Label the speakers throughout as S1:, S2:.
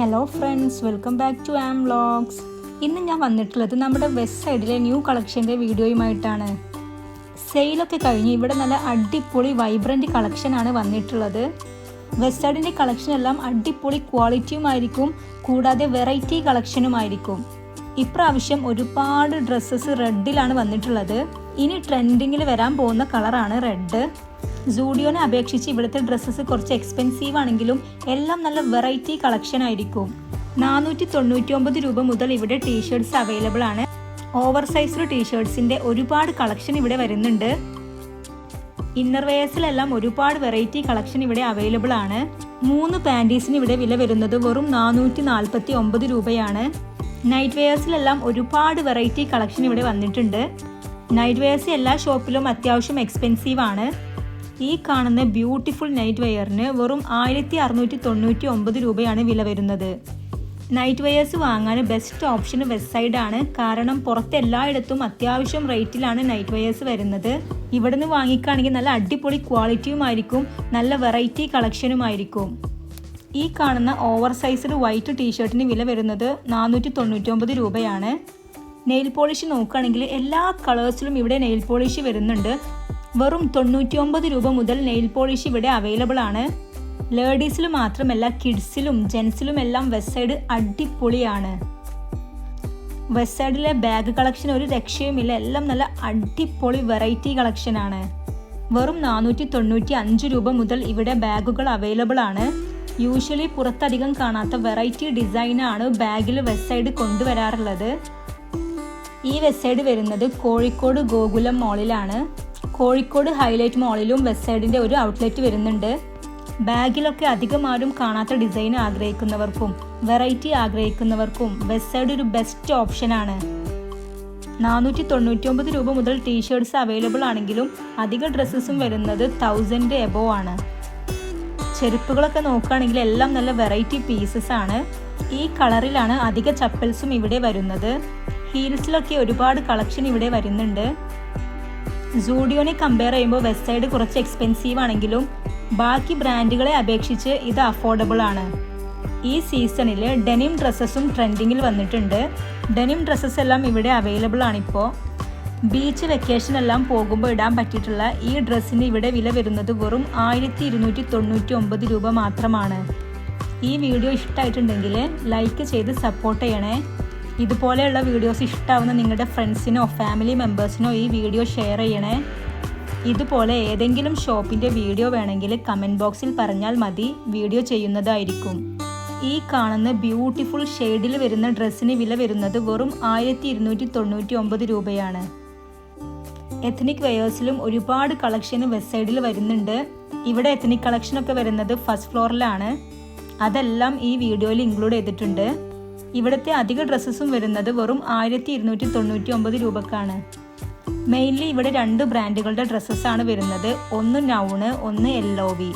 S1: Hello friends welcome back to am vlogs ഇന്ന് ഞാൻ വന്നിട്ടുള്ളത് നമ്മുടെ വെസ്റ്റ് സൈഡിലെ ന്യൂ കളക്ഷന്റെ വീഡിയോയുമായിട്ടാണ്. സെയിലൊക്കെ കഴിഞ്ഞ് ഇവിടെ നല്ല അടിപൊളി വൈബ്രന്റ് കളക്ഷനാണ് വന്നിട്ടുള്ളത്. വെസ്റ്റ് സൈഡിന്റെ കളക്ഷൻ എല്ലാം അടിപൊളി ക്വാളിറ്റിയുമായിരിക്കും കൂടാതെ വെറൈറ്റി കളക്ഷനുമായിരിക്കും ഇപ്രാവശ്യം ഒരുപാട് ഡ്രസ്സസ് റെഡിലാണ് വന്നിട്ടുള്ളത്. ഇനി ട്രെൻഡിങ്ങിൽ വരാൻ പോകുന്ന കളറാണ് റെഡ് സൂഡിയോനെ അപേക്ഷിച്ച് ഇവിടുത്തെ ഡ്രസ്സസ് കുറച്ച് എക്സ്പെൻസീവ് ആണെങ്കിലും എല്ലാം നല്ല വെറൈറ്റി കളക്ഷൻ ആയിരിക്കും. നാനൂറ്റി തൊണ്ണൂറ്റി ഒമ്പത് രൂപ മുതൽ ഇവിടെ ടീഷർട്സ് അവൈലബിൾ ആണ്. ഓവർ സൈസ്ഡ് ടീഷർട്സിന്റെ ഒരുപാട് കളക്ഷൻ ഇവിടെ വരുന്നുണ്ട്. ഇന്നർ വെയേഴ്സിലെല്ലാം ഒരുപാട് വെറൈറ്റി കളക്ഷൻ ഇവിടെ അവൈലബിൾ ആണ്. മൂന്ന് പാന്റീസിന് ഇവിടെ വില വരുന്നത് വെറും നാനൂറ്റി നാൽപ്പത്തി ഒമ്പത് രൂപയാണ് നൈറ്റ് വെയേഴ്സിലെല്ലാം ഒരുപാട് വെറൈറ്റി കളക്ഷൻ ഇവിടെ വന്നിട്ടുണ്ട്. നൈറ്റ് വെയേഴ്സ് എല്ലാ ഷോപ്പിലും അത്യാവശ്യം എക്സ്പെൻസീവ് ആണ്. ഈ കാണുന്ന ബ്യൂട്ടിഫുൾ നൈറ്റ് വെയറിന് വെറും ആയിരത്തി അറുന്നൂറ്റി തൊണ്ണൂറ്റി ഒമ്പത് രൂപയാണ് വില വരുന്നത്. നൈറ്റ് വെയേഴ്സ് വാങ്ങാൻ ബെസ്റ്റ് ഓപ്ഷൻ വെസ്റ്റ് സൈഡ് ആണ്. കാരണം പുറത്ത് എല്ലായിടത്തും അത്യാവശ്യം റേറ്റിലാണ് നൈറ്റ് വെയേഴ്സ് വരുന്നത്. ഇവിടെ നിന്ന് വാങ്ങിക്കുകയാണെങ്കിൽ നല്ല അടിപൊളി ക്വാളിറ്റിയുമായിരിക്കും നല്ല വെറൈറ്റി കളക്ഷനുമായിരിക്കും ഈ കാണുന്ന ഓവർ സൈസ്ഡ് വൈറ്റ് ടീഷർട്ടിന് വില വരുന്നത് നാനൂറ്റി തൊണ്ണൂറ്റി ഒമ്പത് രൂപയാണ്. നെയിൽ പോളിഷ് നോക്കുകയാണെങ്കിൽ എല്ലാ കളേഴ്സിലും ഇവിടെ നെയിൽ പോളിഷ് വരുന്നുണ്ട്. വെറും തൊണ്ണൂറ്റി ഒമ്പത് രൂപ മുതൽ നെയിൽ പോളിഷ് ഇവിടെ അവൈലബിൾ ആണ്. ലേഡീസിൽ മാത്രമല്ല കിഡ്സിലും ജെൻസിലും എല്ലാം വെസ്റ്റ് സൈഡ് അടിപൊളിയാണ്. വെസ്റ്റ് സൈഡിലെ ബാഗ് കളക്ഷൻ ഒരു രക്ഷയുമില്ല. എല്ലാം നല്ല അടിപൊളി വെറൈറ്റി കളക്ഷനാണ് വെറും നാനൂറ്റി തൊണ്ണൂറ്റി അഞ്ച് രൂപ മുതൽ ഇവിടെ ബാഗുകൾ അവൈലബിൾ ആണ്. യൂഷ്വലി പുറത്തധികം കാണാത്ത വെറൈറ്റി ഡിസൈനാണ് ബാഗിൽ വെസ്റ്റ് സൈഡ് കൊണ്ടുവരാറുള്ളത്. ഈ വെസ്റ്റ് സൈഡ് വരുന്നത് കോഴിക്കോട് ഗോകുലം മോളിലാണ് കോഴിക്കോട് ഹൈലൈറ്റ് മോളിലും വെസ്റ്റ് സൈഡിന്റെ ഒരു ഔട്ട്ലെറ്റ് വരുന്നുണ്ട്. ബാഗിലൊക്കെ അധികം ആരും കാണാത്ത ഡിസൈൻ ആഗ്രഹിക്കുന്നവർക്കും വെറൈറ്റി ആഗ്രഹിക്കുന്നവർക്കും വെസ്റ്റ് സൈഡ് ഒരു ബെസ്റ്റ് ഓപ്ഷനാണ് നാനൂറ്റി തൊണ്ണൂറ്റി ഒമ്പത് രൂപ മുതൽ ടീഷർട്സ് അവൈലബിൾ ആണെങ്കിലും അധിക ഡ്രസ്സസും വരുന്നത് തൗസൻഡ് എബോ ആണ്. ചെരുപ്പുകളൊക്കെ നോക്കുകയാണെങ്കിൽ എല്ലാം നല്ല വെറൈറ്റി പീസസ് ആണ്. ഈ കളറിലാണ് അധിക ചപ്പൽസും ഇവിടെ വരുന്നത്. ഹീൽസിലൊക്കെ ഒരുപാട് കളക്ഷൻ ഇവിടെ വരുന്നുണ്ട്. സൂഡിയോനെ കമ്പയർ ചെയ്യുമ്പോൾ വെസ്റ്റ് സൈഡ് കുറച്ച് എക്സ്പെൻസീവ് ആണെങ്കിലും ബാക്കി ബ്രാൻഡുകളെ അപേക്ഷിച്ച് ഇത് അഫോർഡബിൾ ആണ്. ഈ സീസണിൽ ഡെനിം ഡ്രസ്സസും ട്രെൻഡിങ്ങിൽ വന്നിട്ടുണ്ട്. ഡെനിം ഡ്രസ്സസ് എല്ലാം ഇവിടെ അവൈലബിൾ ആണിപ്പോൾ ബീച്ച് വെക്കേഷൻ എല്ലാം പോകുമ്പോൾ ഇടാൻ പറ്റിയിട്ടുള്ള ഈ ഡ്രസ്സിന് ഇവിടെ വില വരുന്നത് വെറും ആയിരത്തി ഇരുന്നൂറ്റി തൊണ്ണൂറ്റി ഒമ്പത് രൂപ മാത്രമാണ്. ഈ വീഡിയോ ഇഷ്ടമായിട്ടുണ്ടെങ്കിൽ ലൈക്ക് ചെയ്ത് സപ്പോർട്ട് ചെയ്യണേ. ഇതുപോലെയുള്ള വീഡിയോസ് ഇഷ്ടമാവുന്ന നിങ്ങളുടെ ഫ്രണ്ട്സിനോ ഫാമിലി മെമ്പേഴ്സിനോ ഈ വീഡിയോ ഷെയർ ചെയ്യണേ. ഇതുപോലെ ഏതെങ്കിലും ഷോപ്പിന്റെ വീഡിയോ വേണമെങ്കിൽ കമന്റ് ബോക്സിൽ പറഞ്ഞാൽ മതി. വീഡിയോ ചെയ്യുന്നതായിരിക്കും. ഈ കാണുന്ന ബ്യൂട്ടിഫുൾ ഷെയ്ഡിൽ വരുന്ന ഡ്രസ്സിന് വില വരുന്നത് വെറും ആയിരത്തി ഇരുന്നൂറ്റി തൊണ്ണൂറ്റി ഒമ്പത് രൂപയാണ്. എത്നിക് വെയേഴ്സിലും ഒരുപാട് കളക്ഷൻ വെബ്സൈഡിൽ വരുന്നുണ്ട്. ഇവിടെ എത്നിക് കളക്ഷനൊക്കെ വരുന്നത് ഫസ്റ്റ് ഫ്ലോറിലാണ് അതെല്ലാം ഈ വീഡിയോയിൽ ഇൻക്ലൂഡ് ചെയ്തിട്ടുണ്ട്. ഇവിടുത്തെ അധിക ഡ്രസ്സസും വരുന്നത് വെറും ആയിരത്തി ഇരുന്നൂറ്റി തൊണ്ണൂറ്റി ഒമ്പത് രൂപക്കാണ്. മെയിൻലി ഇവിടെ രണ്ട് ബ്രാൻഡുകളുടെ ഡ്രസ്സസ്സാണ് വരുന്നത്. ഒന്ന് നൗണ് ഒന്ന് എല്ലോ വി.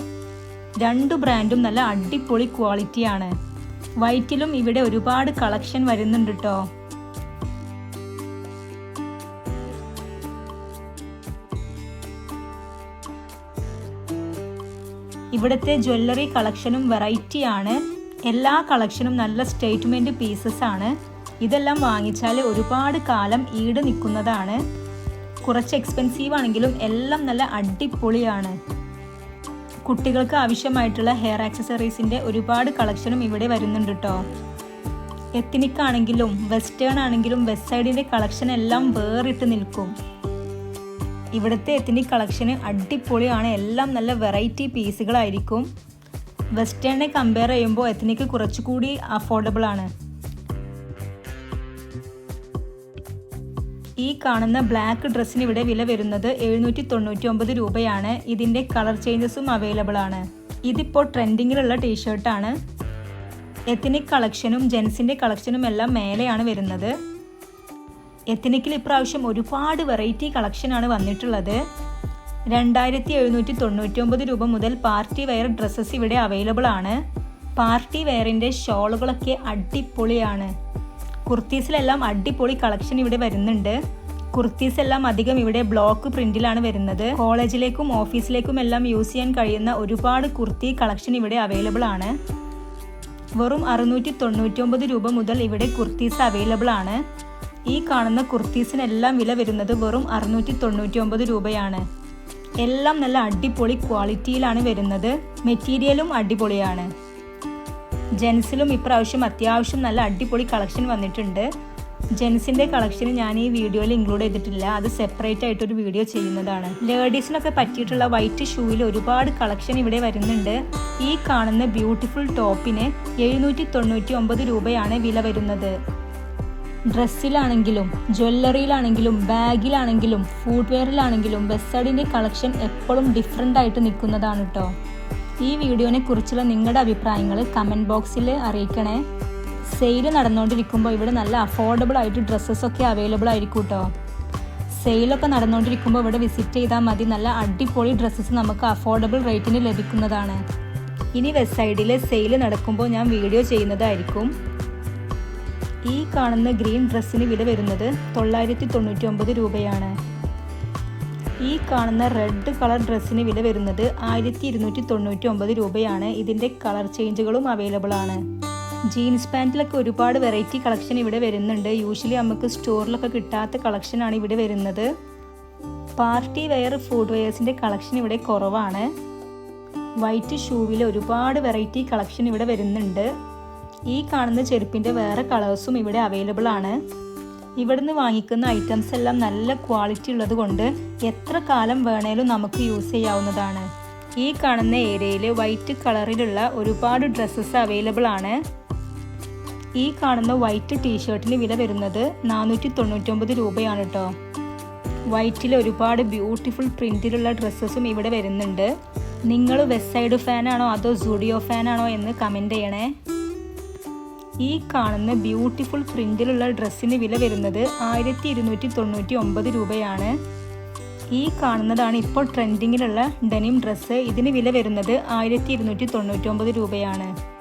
S1: രണ്ട് ബ്രാൻഡും നല്ല അടിപൊളി ക്വാളിറ്റിയാണ്. വൈറ്റിലും ഇവിടെ ഒരുപാട് കളക്ഷൻ വരുന്നുണ്ട് കേട്ടോ ഇവിടുത്തെ ജ്വല്ലറി കളക്ഷനും വെറൈറ്റി ആണ് എല്ലാ കളക്ഷനും നല്ല സ്റ്റേറ്റ്മെന്റ് പീസസ് ആണ്. ഇതെല്ലാം വാങ്ങിച്ചാൽ ഒരുപാട് കാലം ഈട് നിൽക്കുന്നതാണ്. കുറച്ച് എക്സ്പെൻസീവ് ആണെങ്കിലും എല്ലാം നല്ല അടിപൊളിയാണ്. കുട്ടികൾക്ക് ആവശ്യമായിട്ടുള്ള ഹെയർ ആക്സസറീസിന്റെ ഒരുപാട് കളക്ഷനും ഇവിടെ വരുന്നുണ്ട് കേട്ടോ എത്തിനിക് ആണെങ്കിലും വെസ്റ്റേൺ ആണെങ്കിലും വെസ്റ്റ് സൈഡിന്റെ കളക്ഷൻ എല്ലാം വേറിട്ട് നിൽക്കും. ഇവിടുത്തെ എത്തിനിക് കളക്ഷന് അടിപൊളിയാണ്. എല്ലാം നല്ല വെറൈറ്റി പീസുകളായിരിക്കും വെസ്റ്റേണിനെ കമ്പയർ ചെയ്യുമ്പോൾ എത്തിനിക്ക് കുറച്ചുകൂടി അഫോർഡബിൾ ആണ്. ഈ കാണുന്ന ബ്ലാക്ക് ഡ്രസ്സിന് ഇവിടെ വില വരുന്നത് എഴുന്നൂറ്റി തൊണ്ണൂറ്റി ഒമ്പത് രൂപയാണ്. ഇതിന്റെ കളർ ചേഞ്ചസും അവൈലബിൾ ആണ്. ഇതിപ്പോൾ ട്രെൻഡിങ്ങിലുള്ള ടീഷർട്ടാണ് എത്തിനിക് കളക്ഷനും ജെൻസിന്റെ കളക്ഷനും എല്ലാം മേലെയാണ് വരുന്നത്. എത്തിനിക്കിൽ ഇപ്രാവശ്യം ഒരുപാട് വെറൈറ്റി കളക്ഷനാണ് വന്നിട്ടുള്ളത്. രണ്ടായിരത്തി എഴുന്നൂറ്റി തൊണ്ണൂറ്റി ഒമ്പത് രൂപ മുതൽ പാർട്ടി വെയർ ഡ്രസ്സസ് ഇവിടെ അവൈലബിൾ ആണ്. പാർട്ടി വെയറിന്റെ ഷോളുകളൊക്കെ അടിപൊളിയാണ്. കുർത്തീസിലെല്ലാം അടിപൊളി കളക്ഷൻ ഇവിടെ വരുന്നുണ്ട്. കുർത്തീസ് എല്ലാം അധികം ഇവിടെ ബ്ലോക്ക് പ്രിന്റിലാണ് വരുന്നത്. കോളേജിലേക്കും ഓഫീസിലേക്കും എല്ലാം യൂസ് ചെയ്യാൻ കഴിയുന്ന ഒരുപാട് കുർത്തി കളക്ഷൻ ഇവിടെ അവൈലബിൾ ആണ്. വെറും അറുന്നൂറ്റി തൊണ്ണൂറ്റി ഒമ്പത് രൂപ മുതൽ ഇവിടെ കുർത്തീസ് അവൈലബിൾ ആണ്. ഈ കാണുന്ന കുർത്തീസിനെല്ലാം വില വരുന്നത് വെറും അറുന്നൂറ്റി തൊണ്ണൂറ്റി ഒമ്പത് രൂപയാണ്. എല്ലാം നല്ല അടിപൊളി ക്വാളിറ്റിയിലാണ് വരുന്നത്. മെറ്റീരിയലും അടിപൊളിയാണ്. ജെൻസിലും ഇപ്രാവശ്യം അത്യാവശ്യം നല്ല അടിപൊളി കളക്ഷൻ വന്നിട്ടുണ്ട്. ജെൻസിന്റെ കളക്ഷൻ ഞാൻ ഈ വീഡിയോയിൽ ഇൻക്ലൂഡ് ചെയ്തിട്ടില്ല. അത് സെപ്പറേറ്റ് ആയിട്ടൊരു വീഡിയോ ചെയ്യുന്നതാണ്. ലേഡീസിനൊക്കെ പറ്റിയിട്ടുള്ള വൈറ്റ് ഷൂയിൽ ഒരുപാട് കളക്ഷൻ ഇവിടെ വരുന്നുണ്ട്. ഈ കാണുന്ന ബ്യൂട്ടിഫുൾ ടോപ്പിന് എഴുന്നൂറ്റി തൊണ്ണൂറ്റി ഒമ്പത് രൂപയാണ് വില വരുന്നത്. ഡ്രസ്സിലാണെങ്കിലും ജ്വല്ലറിയിലാണെങ്കിലും ബാഗിലാണെങ്കിലും ഫുഡ് വെയറിലാണെങ്കിലും ബെസ്സഡിന്റെ കളക്ഷൻ എപ്പോഴും ഡിഫറെന്റ് ആയിട്ട് നിൽക്കുന്നതാണ് കേട്ടോ ഈ വീഡിയോനെ കുറിച്ചുള്ള നിങ്ങളുടെ അഭിപ്രായങ്ങൾ കമന്റ് ബോക്സിൽ അറിയിക്കണേ. സെയിൽ നടന്നുകൊണ്ടിരിക്കുമ്പോൾ ഇവിടെ നല്ല അഫോർഡബിൾ ആയിട്ട് ഡ്രസ്സസ് ഒക്കെ അവൈലബിൾ ആയിരിക്കും കേട്ടോ സെയിലൊക്കെ നടന്നുകൊണ്ടിരിക്കുമ്പോൾ ഇവിടെ വിസിറ്റ് ചെയ്താൽ മതി. നല്ല അടിപൊളി ഡ്രസ്സസ് നമുക്ക് അഫോർഡബിൾ റേറ്റിന് ലഭിക്കുന്നതാണ്. ഇനി വെബ്സൈഡിൽ സെയിൽ നടക്കുമ്പോൾ ഞാൻ വീഡിയോ ചെയ്യുന്നതായിരിക്കും. ഈ കാണുന്ന ഗ്രീൻ ഡ്രസ്സിന് വില വരുന്നത് തൊള്ളായിരത്തി തൊണ്ണൂറ്റി ഒമ്പത് രൂപയാണ്. ഈ കാണുന്ന റെഡ് കളർ ഡ്രസ്സിന് വില വരുന്നത് ആയിരത്തി ഇരുന്നൂറ്റി തൊണ്ണൂറ്റി ഒമ്പത് രൂപയാണ്. ഇതിന്റെ കളർ ചേഞ്ചുകളും അവൈലബിൾ ആണ്. ജീൻസ് പാന്റിലൊക്കെ ഒരുപാട് വെറൈറ്റി കളക്ഷൻ ഇവിടെ വരുന്നുണ്ട്. യൂഷ്വലി നമുക്ക് സ്റ്റോറിലൊക്കെ കിട്ടാത്ത കളക്ഷനാണ് ഇവിടെ വരുന്നത്. പാർട്ടി വെയർ ഫുഡ് വെയേഴ്സിന്റെ കളക്ഷൻ ഇവിടെ കുറവാണ്. വൈറ്റ് ഷൂവിൽ ഒരുപാട് വെറൈറ്റി കളക്ഷൻ ഇവിടെ വരുന്നുണ്ട്. ഈ കാണുന്ന ചെരുപ്പിന്റെ വേറെ കളേഴ്സും ഇവിടെ അവൈലബിൾ ആണ്. ഇവിടുന്ന് വാങ്ങിക്കുന്ന ഐറ്റംസ് എല്ലാം നല്ല ക്വാളിറ്റി ഉള്ളത് കൊണ്ട് എത്ര കാലം വേണേലും നമുക്ക് യൂസ് ചെയ്യാവുന്നതാണ്. ഈ കാണുന്ന ഏരിയയിൽ വൈറ്റ് കളറിലുള്ള ഒരുപാട് ഡ്രസ്സസ് അവൈലബിൾ ആണ്. ഈ കാണുന്ന വൈറ്റ് ടീഷർട്ടിന് വില വരുന്നത് നാനൂറ്റി തൊണ്ണൂറ്റൊമ്പത് രൂപയാണ് കേട്ടോ വൈറ്റിൽ ഒരുപാട് ബ്യൂട്ടിഫുൾ പ്രിന്റിലുള്ള ഡ്രസ്സസും ഇവിടെ വരുന്നുണ്ട്. നിങ്ങൾ വെസ്റ്റ് സൈഡ് ഫാനാണോ അതോ സുഡിയോ ഫാനാണോ എന്ന് കമന്റ് ചെയ്യണേ. ഈ കാണുന്ന ബ്യൂട്ടിഫുൾ പ്രിന്റിലുള്ള ഡ്രസ്സിന് വില വരുന്നത് ആയിരത്തി ഇരുന്നൂറ്റി തൊണ്ണൂറ്റി ഒമ്പത് രൂപയാണ്. ഈ കാണുന്നതാണ് ഇപ്പോൾ ട്രെൻഡിങ്ങിലുള്ള ഡെനിം ഡ്രസ്സ് ഇതിന് വില വരുന്നത് ആയിരത്തി ഇരുന്നൂറ്റി തൊണ്ണൂറ്റി ഒമ്പത് രൂപയാണ്.